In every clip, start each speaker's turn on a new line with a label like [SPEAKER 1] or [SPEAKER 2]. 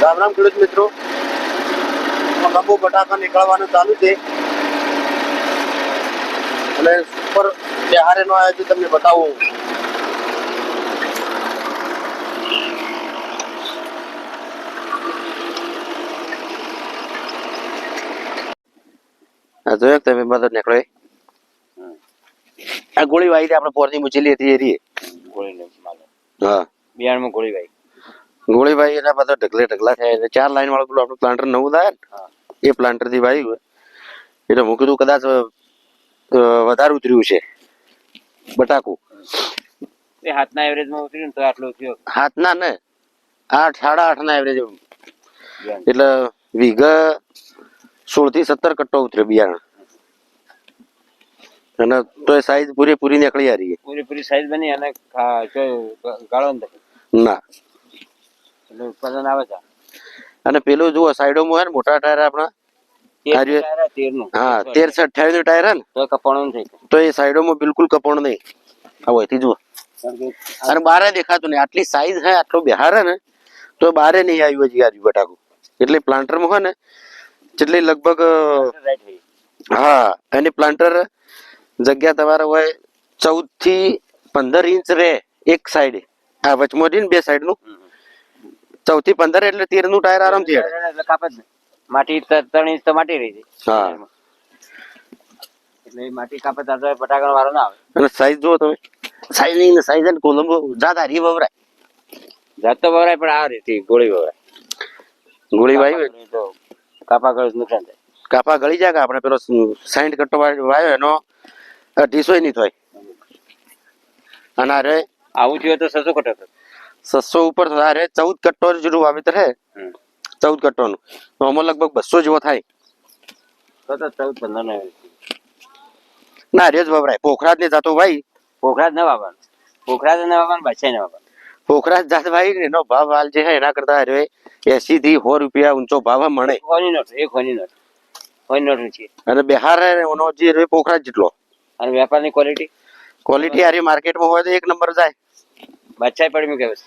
[SPEAKER 1] રામ રામ ખેડૂત મિત્રો લંબુ બટાકા નીકળવાનું ચાલુ છે. અને સુપર બિહારે નો આવ્યો છે તમને બતાવું. જોયો તમે બધો નીકળે આ ગોળી વાઈ આપણે પોરની મૂચેલી હતી એ રહી
[SPEAKER 2] ગોળી
[SPEAKER 1] હા.
[SPEAKER 2] ગોળી ભાઈ
[SPEAKER 1] ગોળીભાઈ એના બધા ઢગલે ઢગલા થયા. એટલે ચાર લાઈન વાળું પેલું આપણું પ્લાન્ટર નવું થાય ને એ પ્લાન્ટરથી વાયું એટલે મૂકી કીધું કદાચ વધારે ઉતર્યું છે. બટાકું.
[SPEAKER 2] હાથના એવરેજમાં ઉતર્યું તો આટલું થયો.
[SPEAKER 1] હાથના ને? આઠ સાડા આઠ ના એવરેજ એટલે વીઘ સોળથી સત્તર કટ્ટો ઉતર્યો બિયારણ. અને તો એ સાઈઝ પૂરેપૂરી નીકળી આ રહી
[SPEAKER 2] પૂરેપૂરી સાઈઝ બની અને ગાળો ના. એટલે ઉત્પાદન આવે છે.
[SPEAKER 1] અને પેલું જુઓ સાઈડોમાં હોય ને મોટા ટાયર આપણા.
[SPEAKER 2] તેર.
[SPEAKER 1] હા તેરસો અઠ્યાવીસનું ટાયર હે ને?
[SPEAKER 2] તો કપાણું
[SPEAKER 1] તો એ સાઈડોમાં બિલકુલ કપણ નહીં. આ હોયથી જુઓ. અને બારે દેખાતું નહીં. આટલી સાઈઝ હે આટલો બિહાર હે ને તો બારે નહીં આવ્યું હજી આજુ બટાકું. એટલે પ્લાન્ટરમાં હોય ને જેટલી લગભગ. હા એની પ્લાન્ટર જગ્યા તમારે હોય ચૌદથી પંદર ઇંચ રહે એક સાઈડ આ વચમાં રહ્યું ને બે સાઈડનું. ચૌદથી પંદર એટલે તેરનું ટાયર આરામથી હેડે
[SPEAKER 2] એટલે કાપ જ નહીં. માટી ત્રણ ઇંચ તો માટી રહી છે.
[SPEAKER 1] હા.
[SPEAKER 2] એટલે માટી કાપે તો બટાકાનો વાળો ના આવે.
[SPEAKER 1] અને સાઈઝ જુઓ તમે. સાઈઝ નહીં ને સાઈઝ અને કોલંબો જાત હારી વવરાય.
[SPEAKER 2] જાત તો વવરાય પણ આ રીતે ગોળી વવરાય.
[SPEAKER 1] ગોળી વાવી
[SPEAKER 2] તો કાપા ગળે નુકસાન થાય.
[SPEAKER 1] કાપા ગળી જાય કે આપણે પેલો સાઈઠ કટ્ટો વાય- એનો અઢીસો નહીં થાય. અને
[SPEAKER 2] આવું થયું તો સસો કટો થતો.
[SPEAKER 1] છસો ઉપર અરે ચૌદ કટ્ટો જેટલું વાવેતર હે ચૌદ કટ્ટોનું આમાં લગભગ બસો જેવો થાય
[SPEAKER 2] ચૌદ પંદર નો
[SPEAKER 1] રેજ વપરાય પોખરાજ ને જાતો ભાઈ
[SPEAKER 2] પોખરાજ ન વાવવાનું પોખરાજ ને વાવવાનું બાદશાહ ના વાપર
[SPEAKER 1] પોખરાજ જાત ભાઈ ને એનો ભાવ હાલ જે હે એના કરતા અરે એસી થી સો રૂપિયા ઊંચો ભાવ મળે
[SPEAKER 2] ખોની નોટ એક ખોની નોટ ખોની નોટ છે
[SPEAKER 1] અને બિહાર એનો જે પોખરાજ જેટલો
[SPEAKER 2] અને વેપારની ક્વોલિટી
[SPEAKER 1] ક્વોલિટી હારી માર્કેટમાં હોય તો એક નંબર જાય
[SPEAKER 2] બાદશાહ પડ્યું કે બસ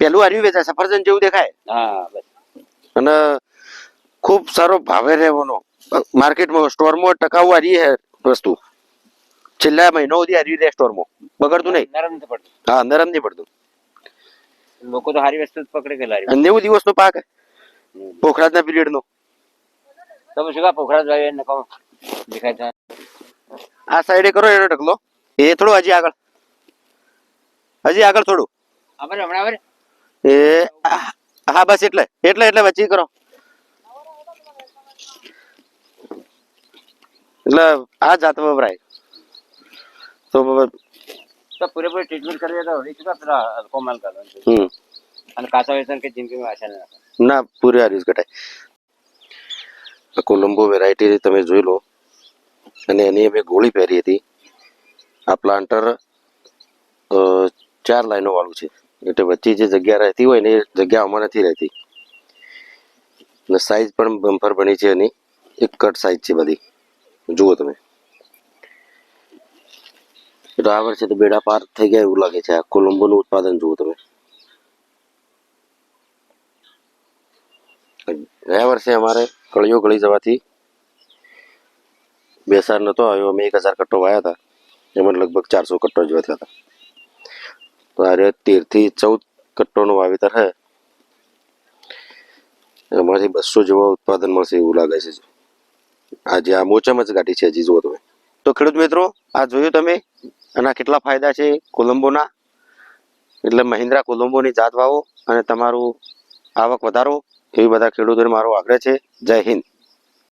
[SPEAKER 1] પેલું હાર્યું વેચાય સફરજન જેવું દેખાય.
[SPEAKER 2] હા બસ.
[SPEAKER 1] અને ખૂબ સારો ભાવે રહેવાનો. માર્કેટમાં સ્ટોરમાં ટકાવું હારી હે વસ્તુ. છેલ્લા મહિનો સુધી હારી રહે સ્ટોરમાં. બગડતું નહીં.
[SPEAKER 2] નરમ નથી પડતું.
[SPEAKER 1] હા નરમ નહીં પડતું.
[SPEAKER 2] લોકો તો સારી વસ્તુ પકડે
[SPEAKER 1] અને નેવું દિવસનો પાક. પોખરાજના પીરિયડ નો
[SPEAKER 2] તો પછી કા પોખરાજ ભાઈ એને કહો. દેખાય
[SPEAKER 1] આ સાઈડે કરો એનો ઢગલો. એ થોડો હજી આગળ. હજી આગળ થોડું.
[SPEAKER 2] આપણે હમણાં
[SPEAKER 1] એ હા બસ એટલે એટલે એટલે વચ્ચે કરો. એટલે આ જાત વપરાય. તો
[SPEAKER 2] તો પૂરેપૂરી ટ્રીટમેન્ટ કરી તો હવે શું પેલા કોમલ માલ
[SPEAKER 1] હમ.
[SPEAKER 2] અને કાચા વેસન કે જિંદગીમાં આશા ના
[SPEAKER 1] ના પૂરી હારી જ ઘટાય. આ કોલંબો વેરાયટી તમે જોઈ લો. અને એની અમે ગોળી પહેરી હતી. આ પ્લાન્ટર ચાર લાઈનો વાળું છે. એટલે વચ્ચે જે જગ્યા રહેતી હોય ને એ જગ્યા આમાં નથી રહેતી. અને સાઈઝ પણ બમ્પર બની છે એની. એક કટ સાઈઝ છે બધી. જુઓ તમે. એટલે આ વર્ષે તો બેડા પાર થઈ ગયા એવું લાગે છે. આ કોલંબોનું ઉત્પાદન જુઓ તમે. ગયા વર્ષે અમારે કળીઓ ગળી જવાથી બેસાર નહોતો આવ્યો. અમે એક હજાર કટ્ટો વાયા હતા. એમાં લગભગ ચારસો કટ્ટો જેવા થયા હતા. તો તેરથી ચૌદ કટ્ટોનું વાવેતર હે. એમાંથી બસો જેવો ઉત્પાદન મળશે એવું લાગે છે આજે આ મોચામાં જ ગાડી છે હજી જુઓ તમે. તો ખેડૂત મિત્રો, આ જોયું તમે? આના કેટલા ફાયદા છે કોલંબોના? એટલે મહિન્દ્રા કોલંબોની જાત વાવો અને તમારું આવક વધારો. એવી બધા ખેડૂતોને મારો આગ્રહ છે. જય હિન્દ.